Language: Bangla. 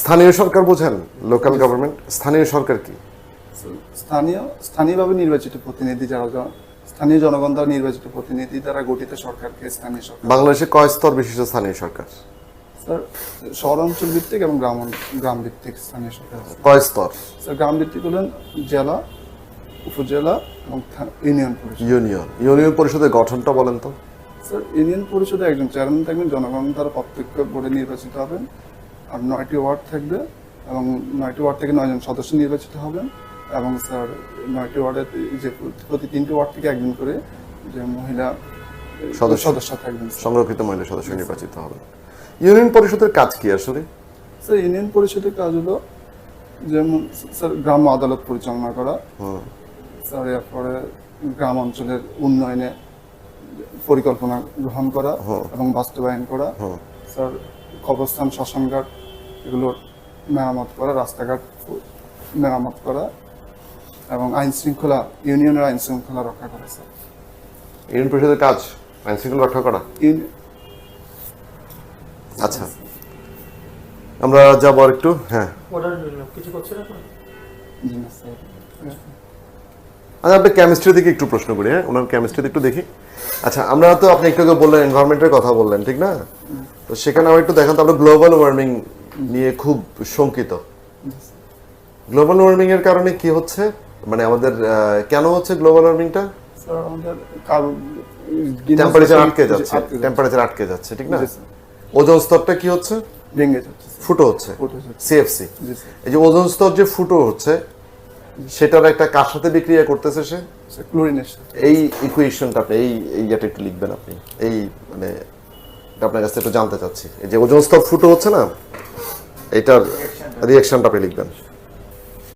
স্থানীয় সরকার বোঝেন? লোকাল গভর্নমেন্ট স্থানীয় সরকার কি? স্থানীয় স্থানীয়ভাবে নির্বাচিত প্রতিনিধি যারা স্থানীয় জনগণ দ্বারা নির্বাচিত প্রতিনিধি দ্বারা গঠিত সরকারকে স্থানীয় সরকার বাংলাদেশে কয় স্তর বিশিষ্ট স্থানীয় সরকার? স্যার শহরাঞ্চল ভিত্তিক এবং গ্রাম গ্রাম ভিত্তিক স্থানীয় সরকার। কয় স্তর? স্যার গ্রাম ভিত্তিক হলেন জেলা উপজেলা এবং ইউনিয়ন পরিষদ। ইউনিয়ন। ইউনিয়ন পরিষদের গঠনটা বলেন তো। স্যার ইউনিয়ন পরিষদে একজন চেয়ারম্যান থাকবেন জনগণ দ্বারা প্রত্যক্ষ বোর্ডে নির্বাচিত হবেন। আর নয়টি ওয়ার্ড থাকবে এবং নয়টি ওয়ার্ড থেকে নয়জন সদস্য নির্বাচিত হবেন এবং স্যার নয়টি ওয়ার্ডের যে প্রতি তিনটি ওয়ার্ড থেকে একজন করে যে মহিলা সদস্য। থাকবেন সংরক্ষিত মহিলা সদস্য নির্বাচিত হবে ইউনিয়ন পরিষদের কাজ কি আসলে? স্যার ইউনিয়ন পরিষদের কাজ হলো যেমন স্যার গ্রাম আদালত পরিচালনা করা। স্যার এরপরে গ্রাম অঞ্চলের উন্নয়নে পরিকল্পনা গ্রহণ করা এবং বাস্তবায়ন করা। স্যার কবরস্থান শ্মশানঘাট এগুলোর মেরামত করা রাস্তাঘাট মেরামত করা এবং আইন শৃঙ্খলা ইউনিয়নের আইন শৃঙ্খলা রক্ষা করা স্যার। ইউনিয়ন পরিষদের কাজ আইন শৃঙ্খলা রক্ষা করা? আচ্ছা। আমরা যাব আর একটু হ্যাঁ। অর্ডার নিলাম। কিছু করছেন এখন জি না স্যার। আচ্ছা আপনি কেমিস্ট্রি দিকে একটু প্রশ্ন করি হ্যাঁ? ওনার কেমিস্ট্রি একটু দেখি। আচ্ছা আমরা তো আপনি একটু বললেন এনভায়রনমেন্টের কথা বললেন ঠিক না? তো সেখানে আমার একটু দেখান তো আমরা গ্লোবাল ওয়ার্মিং নিয়ে খুব শঙ্কিত। গ্লোবাল ওয়ার্মিং এর কারণে কি হচ্ছে? মানে আমাদের কেন হচ্ছে গ্লোবাল ওয়ার্মিংটা স্যার আমাদের কারণ টেম্পারেচার আটকে যাচ্ছে। টেম্পারেচার আটকে যাচ্ছে। ঠিক না। ওজন স্তরটা কি হচ্ছে? ভেঙে যাচ্ছে। ফুটো হচ্ছে। সিএফসি এই যে ওজন স্তর যে ফুটো হচ্ছে সেটার একটা কার সাথে বিক্রিয়া করতেছে সে? ক্লোরিনের এই ইকুয়েশনটা আপনি এই ইয়েটা একটু লিখবেন আপনি। এই মানে আপনার আপনার কাছে একটু জানতে চাচ্ছি। এই যে ওজন স্তর ফুটো হচ্ছে না এটার রিয়াকশনটা আপনি লিখবেন।